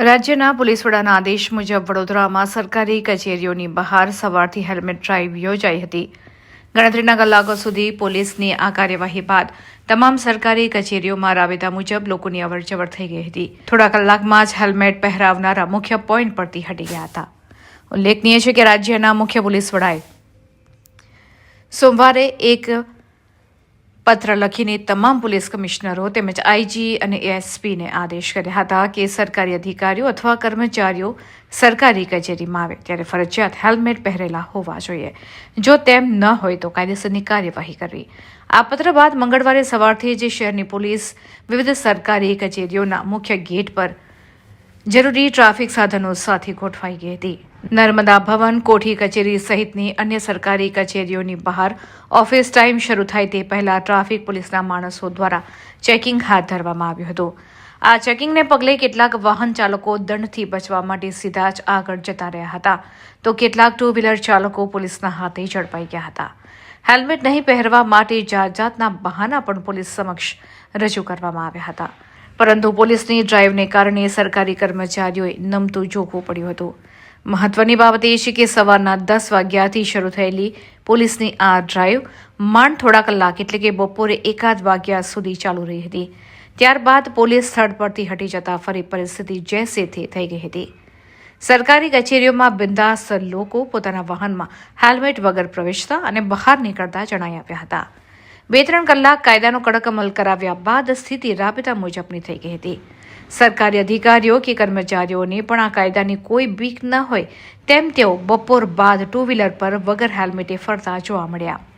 રાજ્યના પોલીસ વડાના આદેશ મુજબ વડોદરામાં સરકારી કચેરીઓની બહાર સવારથી હેલ્મેટ ડ્રાઈવ યોજાઈ હતી. ગણતરીના કલાકો સુધી પોલીસની આ કાર્યવાહી બાદ તમામ સરકારી કચેરીઓમાં રાબેતા મુજબ લોકોની અવરજવર થઈ ગઈ હતી. થોડા કલાકમાં જ હેલ્મેટ પહેરાવનારા મુખ્ય પોઈન્ટ પરથી હટી ગયા હતા. ઉલ્લેખનીય છે કે રાજ્યના મુખ્ય પોલીસ વડાએ સોમવારે એક પત્ર લખીને તમામ પોલીસ કમિશનરો તેમજ આઈજી અને એએસપીને આદેશ કર્યા હતા કે સરકારી અધિકારીઓ અથવા કર્મચારીઓ સરકારી કચેરીમાં આવે ત્યારે ફરજિયાત હેલ્મેટ પહેરેલા હોવા જોઈએ. જો તેમ ન હોય તો કાયદેસરની કાર્યવાહી કરવી. આ પત્ર બાદ મંગળવારે સવારથી જ શહેરની પોલીસ વિવિધ સરકારી કચેરીઓના મુખ્ય ગેટ પર જરૂરી ટ્રાફિક સાધનો સાથે ગોઠવાઈ ગઈ હતી. નર્મદા ભવન, કોઠી કચેરી સહિતની અન્ય સરકારી કચેરીઓની બહાર ઓફિસ ટાઈમ શરૂ થાય તે પહેલા ટ્રાફિક પોલીસના માણસો દ્વારા ચેકિંગ હાથ ધરવામાં આવ્યું હતું. આ ચેકિંગને પગલે કેટલાક વાહન ચાલકો દંડથી બચવા માટે સીધા જ આગળ જતા રહ્યા હતા. તો કેટલાક ટુ વ્હીલર ચાલકો પોલીસના હાથે ઝડપાઈ ગયા હતા. હેલ્મેટ નહીં પહેરવા માટે જાત જાતના બહાના પણ પોલીસ સમક્ષ રજૂ કરવામાં આવ્યા હતા. પરંતુ પોલીસની ડ્રાઈવને કારણે સરકારી કર્મચારીઓએ નમતું જોખવું પડ્યું હતું. મહત્વની બાબત એ છે કે સવારના દસ વાગ્યાથી શરૂ થયેલી પોલીસની આ ડ્રાઈવ માંડ થોડા કલાક એટલે કે બપોરે એકાદ વાગ્યા સુધી ચાલુ રહી હતી. ત્યારબાદ પોલીસ સ્થળ પરથી હટી જતા ફરી પરિસ્થિતિ જૈસે તે થઈ ગઈ હતી. સરકારી કચેરીઓમાં બિંદાસ લોકો પોતાના વાહનમાં હેલ્મેટ વગર પ્રવેશતા અને બહાર નીકળતા જણાઈ આવ્યા હતા. બે ત્રણ કલાક કાયદાનો કડક અમલ કરાવ્યા બાદ સ્થિતિ રાબેતા મુજબની થઈ ગઈ હતી. સરકારી અધિકારીઓ કે કર્મચારીઓને પણ આ કાયદાની કોઈ બીક ન હોય તેમ તેઓ બપોર બાદ ટુ વ્હીલર પર વગર હેલ્મેટે ફરતા જોવા મળ્યા.